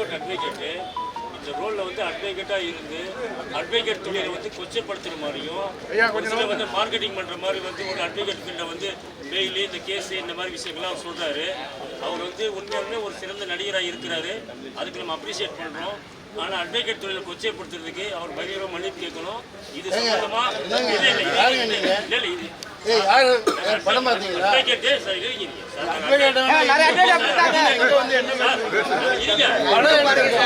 High court advocate இந்த ரோலில் வந்து அட்வொகேட்டாக இருந்து அட்வொகேட் தொழிலை வந்து கொச்சப்படுத்துற மாதிரியும் வந்து மார்க்கெட்டிங் பண்ணுற மாதிரி வந்து ஒரு அட்வொகேட் ஃபீல்டில் வந்து பெயிலு இந்த கேஸு இந்த மாதிரி விஷயங்கள்லாம் அவர் சொல்கிறாரு அவர் வந்து உண்மையாலுமே ஒரு சிறந்த நடிகராக இருக்கிறாரு அதுக்கு நம்ம அப்ரிஷியேட் பண்ணுறோம் ஆனால் அட்வொகேட் தொழிலை கொச்சைப்படுத்துறதுக்கு அவர் பகிரவ மன்னிப்பு கேட்கணும் இது சம்பந்தமா இல்லை இல்லை இல்லை இல்லை இது ஏய் யாரு படம் பார்த்தீங்களா அட்வொகேட்டு சார் இருங்க நீங்க. சார் நாங்க நிறைய பேர் அப்படித்தாங்க. இங்க வந்து என்ன சார், இருங்க. படம் எடுக்கிறீங்க.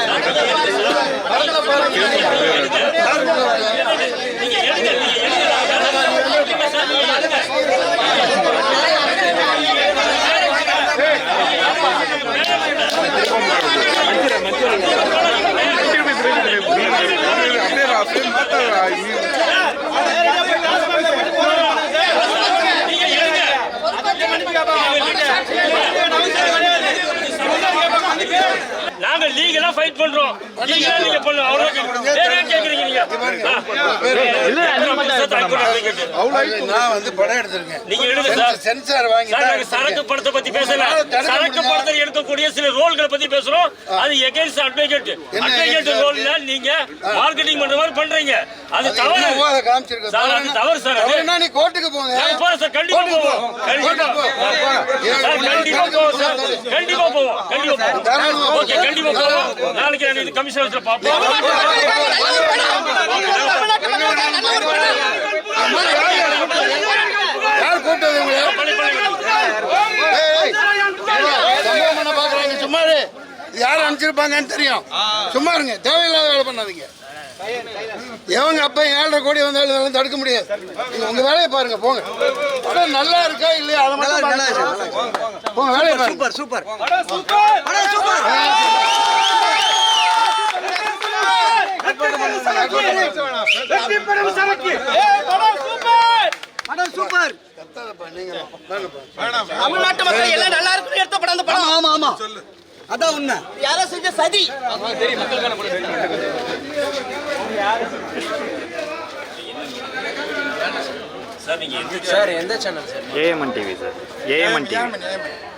படத்துல பாருங்க. நீங்க எடுங்க, நீங்க எடுங்க. சார், நீங்க எடுங்க. நீங்க எடுங்க. நாங்க ஃபைட் பண்றோம் நீங்க பண்ணுங்க. அவ்வளவு கேக்குறீங்க நீங்க? அவ்வளவு நான் வந்து படம் எடுத்திருக்கேன். நீங்க எடுங்க சார். சென்சார் வாங்கி சார் நாங்க சரக்கு படத்தை பத்தி பேசல. சரக்கு படத்தை எடுக்கக்கூடிய சில ரோல்களை பத்தி பேசுறோம் அது எகேன்ஸ்ட் அட்வொகேட் அட்வொகேட் ரோல்ல நீங்க மார்க்கெட்டிங் பண்ற மாதிரி பண்றீங்க. அது தவறு. அதை காமிச்சிருக்கேன் சார் அது தவறு சார் நீ கோர்ட்டுக்கு போங்க. சார். கண்டிப்பா போவோம் கண்டிப்பா சார் கண்டிப்பா போவோம் சார் கண்டிப்பா போவோம் கண்டிப்பா போவோம் ஓகே கண்டிப்பா போவோம் நாளைக்கு நான் இது கமிஷனர்ஸ்ல பாப்போம் யார் கூப்பிட்டது பாக்குறாங்க சும்மா யார் அனுப்பிச்சிருப்பாங்கன்னு தெரியும் சும்மா இருங்க தேவையில்லாத வேலை பண்ணாதீங்க எவங்க அப்ப ஏழரை கோடி வந்தாலும் இதெல்லாம் தடுக்க முடியாது உங்க வேலையை பாருங்க போங்க நல்லா இருக்கா இல்லையா அதை மட்டும் பாருங்க. போங்க வேலையை பாருங்க. Super super. சூப்பர். தமிழ்நாட்டு மக்கள் எல்லாம் நல்லா இருக்குன்னு எடுத்த படம் அந்த படம். ஆமா ஆமா அதான் உண்மை. யாரோ செஞ்ச சதி. எந்த சார் எந்த channel sir AMN TV sir. AMN TV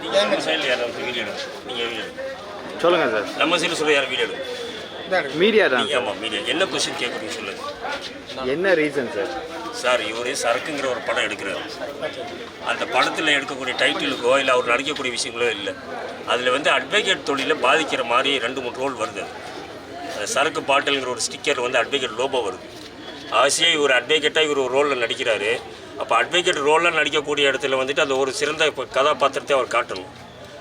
நீங்க நம்ம சைடுல யாராவது வீடியோ எடுங்க? நீங்க வீடியோ எடுங்க. சொல்லுங்க சார். நம்ம சைடுல சொல்ல யாரும் வீடியோ எடுங்க. மீடியா தான் நீங்க ஆமா மீடியா என்ன கொஸ்டின் கேட்குறீங்க சொல்லுங்க. சார் என்ன ரீசன் சார்? சார் இவரு சரக்குங்கிற ஒரு படம் எடுக்கிறாரு. அந்த படத்தில் எடுக்கக்கூடிய டைட்டிலுக்கோ இல்லை அவர் நடிக்கக்கூடிய விஷயங்களோ இல்லை. அதில் வந்து அட்வொகேட் தொழிலை பாதிக்கிற மாதிரி ரெண்டு மூணு ரோல் வருது. சரக்கு பாட்டில்ங்கிற ஒரு ஸ்டிக்கர் வந்து அட்வொகேட் லோபோ வருது. ஆசையாக இவர் அட்வொகேட்டாக இவர் ஒரு ரோலில் நடிக்கிறாரு. அப்போ அட்வொகேட் ரோலில் நடிக்கக்கூடிய இடத்துல வந்துட்டு அந்த ஒரு சிறந்த கதாபாத்திரத்தை அவர் காட்டணும்.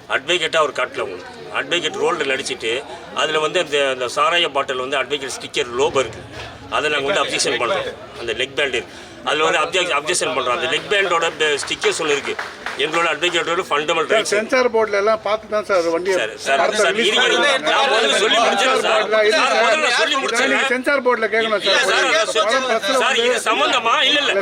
அட்வொகேட்டாக அவர் காட்டல உங்களுக்கு அட்வொகேட் ரோலில் நடிச்சுட்டு அதில் வந்து அந்த அந்த சாராய பாட்டில் வந்து அட்வொகேட் ஸ்டிக்கர் லோபோ இருக்குது அதை நாங்கள் வந்து அப்ஜெக்ஷன் பண்ணுறோம் அந்த லெக் பேண்ட் இருக்கு அதில் வந்து அப்ஜெக்ட் அப்ஜெக்ஷன் பண்ணுறோம் அந்த லெக் பேண்டோட ஸ்டிக்கர்ஸ் ஒன்று இருக்குது எங்களோட அட்வொகேட்டோட ஃபண்டமெண்டல் ரைட்ஸ் சென்சார் போர்ட்ல எல்லாம் பார்த்து தான் சார் வண்டியை சார் சார். நான் முதல்ல சொல்லி முடிச்சிடறேன் சார். முதல்ல சொல்லி முடிச்சிடறேன். சென்சார் போர்ட்ல கேட்கணும் சார். சார் இது சம்பந்தமா? இல்ல இல்ல.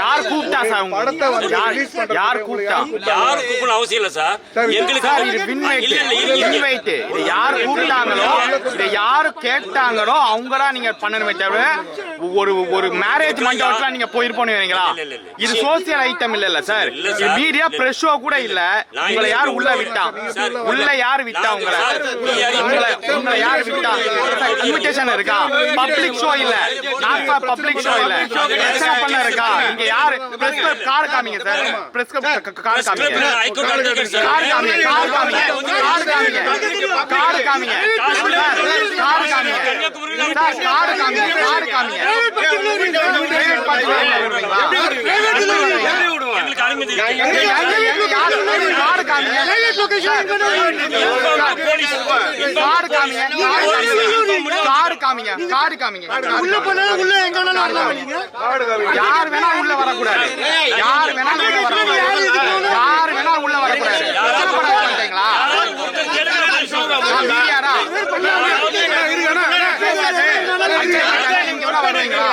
யார் கூப்பிட்டா சார் படத்தை வந்து release பண்றதுக்கு யார் கூப்பிட்டா? யார் யாரும் கூப்பிடணும் அவசியம் இல்ல சார். எங்களுக்கு சார் இது வின் வைட் இல்ல இல்ல இருங்க, வின் இருங்க. வைட் இது யார் கூப்பிட்டாங்களோ இதை யாரு கேட்டாங்களோ அவங்க தான் நீங்க பண்ணணுமே தவிர É. ஒரு ஒரு மேரேஜ் மண்டபத்துல நீங்க போயிருப்போம் வைங்களா? இல்ல, இல்ல, இல்ல. இது சோசியல் ஐட்டம் இல்ல இல்ல சார். மீடியா. பிரஸ் ஷோ கூட இல்ல. உங்களை யார் உள்ள விட்டா? உள்ள யார் விட்டா உங்களை? உங்களை யார் விட்டா? இன்விடேஷன் இருக்கா? பப்ளிக் ஷோ இல்ல. நாட் ஃபார் பப்ளிக் ஷோ இல்ல. பிரச்சனை பண்ண இருக்கா? நீங்க யாரு? பிரஸ் கிளப் கார்டு காமிங்க சார். Press club. கார் காமிங்க. கார் காமிங்க கார் காமிங்க. கார் காமிங்க. கார் காமிங்க. கார் காமிங்க. கார் காமிங்க. கார் காமிங்க. கார் காமிங்க. கார் காமிங்க. கார் காமிங்க. உள்ள போனா உள்ள எங்க வேணாலும் வரலாம்? யார் வேணா உள்ள வரக்கூடாது. யார் வேணா உள்ள வரக்கூடாது. யார் வேணா உள்ள வரக்கூடாது. பிரச்சனை பண்ண மாட்டீங்களா? மீடியாரா நீங்க வேணா வருவீங்களா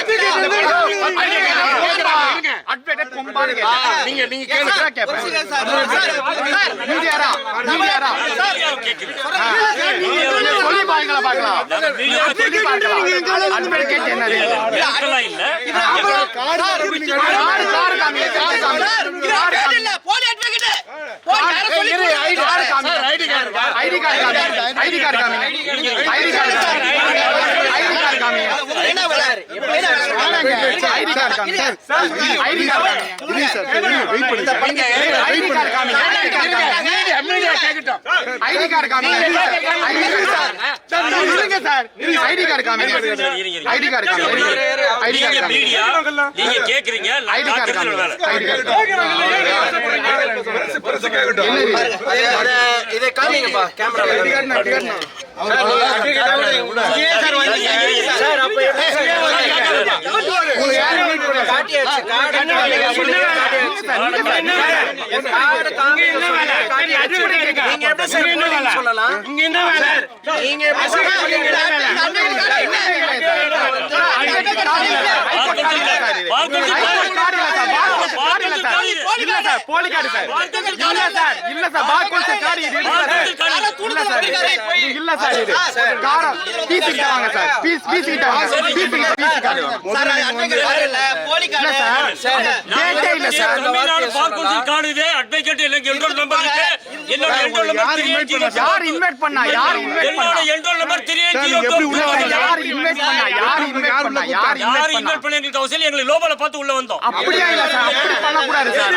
அட்வொகேட் கொம்பான்னு கேட்டேன் நீங்க நீங்க சொல்லி நாங்க மீடியாவை சொல்லி பார்க்கலாம் அட்வொகேட் என்னது? கேட்கலாம் இல்ல. கார் கார் காமிங்க கார் காமிங்க கார் காமிங்க இல்ல போலி advocate ID card. ID card. ID card காமிங்க. ID card. ID card. உங்களுக்கு என்ன. ஐடி கார்டு காமிங்க. ID card. இல்லைங்க சார் வெயிட் பண்ணுங்க ஐடி கார்டு காமிங்க. ஐடி கார்டு காமிங்க. ஐடி கார்டு காமிங்க. ஐடி கார்டு காமிங்க. சார், இருங்க சார். ஐடி கார்டு காமிங்க. ஐடி கார்டு காமிங்க. ஐடி நீங்க கார்டு காமிங்க. மீடியா நீங்க கேக்குறீங்க நான் ஐடி கார்டு காக்குறது காமிங்க. வேலை ஐடி கார்டு இதை காமிங்கப்பா கேமரா சார் சொல்லலாம் நீங்க எப்படி சார் இல்ல சார் போலி கார்டு சார். இல்ல சார் இல்ல சார் பார்கோட் சார் கார்டு. இது இல்ல சார் இல்ல சார் இது இல்ல சார் இது. காரம் பீஸ் கிட்ட வாங்க சார். பீஸ் பீஸ் கிட்ட வாங்க பீஸ் கிட்ட பீஸ் கார்டு. வாங்க இல்ல சார் டேட்டே இல்ல சார். யார் இன்வைட் பண்ணா யார் இன்வைட் பண்ணா எப்படி உள்ள வரீங்க? யார் இன்வைட் பண்ணா? யார் இன்வைட் பண்ணா யார் இன்வைட் பண்ணா? அப்படியே இல்ல சார் அப்படி பண்ண கூடாது சார்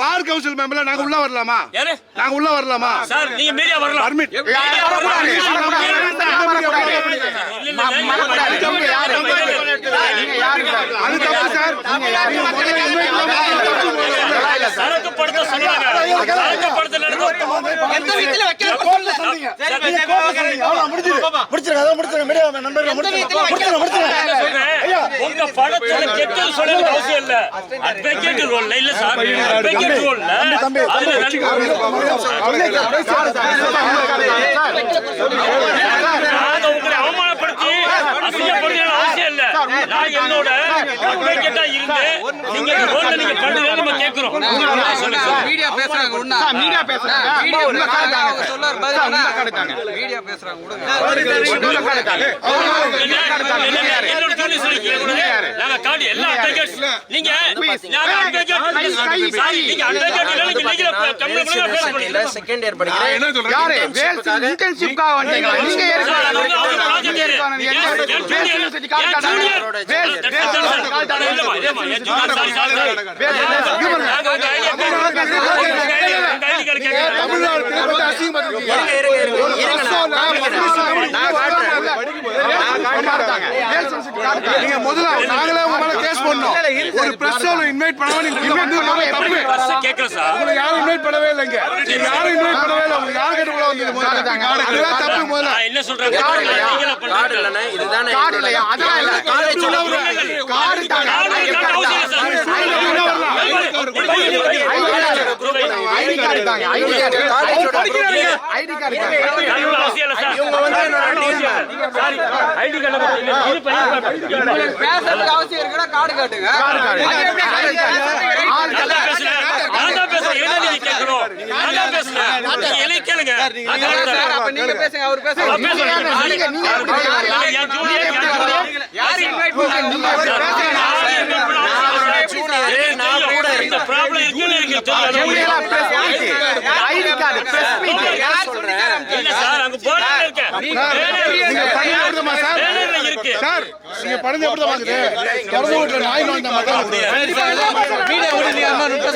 பார் கவுன்சில் மெம்பர்ல நாங்க உள்ள வரலாமா நாங்க உள்ள வரலாமா பர்மிட் வரக்கூடாது நீங்க நீங்க யாரு சார் அது தப்பு சார் சார் சரக்கு படத்தை சொன்னாங்க சரக்கு படத்துல நடக்கும் எந்த வீட்டுல வைக்கிற கோர்ட்ல சொன்னீங்க நீங்க கோர்ட்ல சொன்னீங்க அவ்வளவு முடிஞ்சுது முடிச்சிருங்க அதான் முடிச்சிருங்க மீடியா நண்பர்கள் முடிச்சிருங்க முடிச்சிருங்க முடிச்சிருங்க உங்க படத்துல கெட்டது சொல்ல அவசியம் இல்ல. அட்வொகேட் ரோல்ல இல்ல சார் அட்வொகேட் ரோல்ல தம்பி அதுல நாங்க உங்களை அவமானப்படுத்தி அசிங்கப்படுத்த இல்ல. நான் என்னோட அட்வொகேட்டா இருந்து நீங்க ரோல்ல நீங்க பண்ணுங்க நம்ம கேக்குறோம். மீடியா பேசுறாங்க பேசுறாங்க. உள்ள அவங்க பதில் பேசுறாங்க நாங்க காடி எல்லா நீங்க சாரி, நீங்க இல்ல, நீங்க தமிழ்ல. செகண்ட் இயர் படிக்கிறேன். யாரு வேல்ஸ் இன்டர்ன்ஷிப்காக நீங்க ஏற்கனவே ID card கேட்கிறோம். தமிழ்நாடு திருப்பதி அசிங்கப்படுத்திருக்கீங்க ஒரு நீங்க முதல்ல நாங்களே உங்க மேல கேஸ் பண்ணோம் ஒரு பிரஸ் இன்வைட் பண்ணாம நீங்க வந்து தப்பு. யாரும் இன்வைட் பண்ணவே இல்லைங்க. யாரும் இன்வைட் பண்ணவே இல்லை. உங்களுக்கு யாரு கிட்ட உள்ள வந்தது முதல்ல அதுதான் தப்பு முதல்ல. நான் என்ன சொல்றேன் கார்டு இல்லையா? இதுதானே கார்டு இல்லையா? அதெல்லாம் இல்ல. காலேஜ் கார்டு தாங்க கார்டு ஐடி இருக்காது, கார்டு அவசியம் தாங்க இல்லை சார். உள்ள வரலாம். ஐடி கார்டு தாங்க ஐடி கார்டு ஐடி கார்டு அவசியம் இல்லை சார். இவங்க வந்து. சாரி, இது பேசுறதுக்கு அவசியம் இருக்குன்னா கார்டு காட்டுங்க. நான் கூட இந்த இருக்குன்னு எனக்கு சார், அங்க போர்டுல இருக்கு. நீங்க பண்ணது எப்படி பாக்குது திறந்து வீட்டுல நாய் மீடியா விடுங்க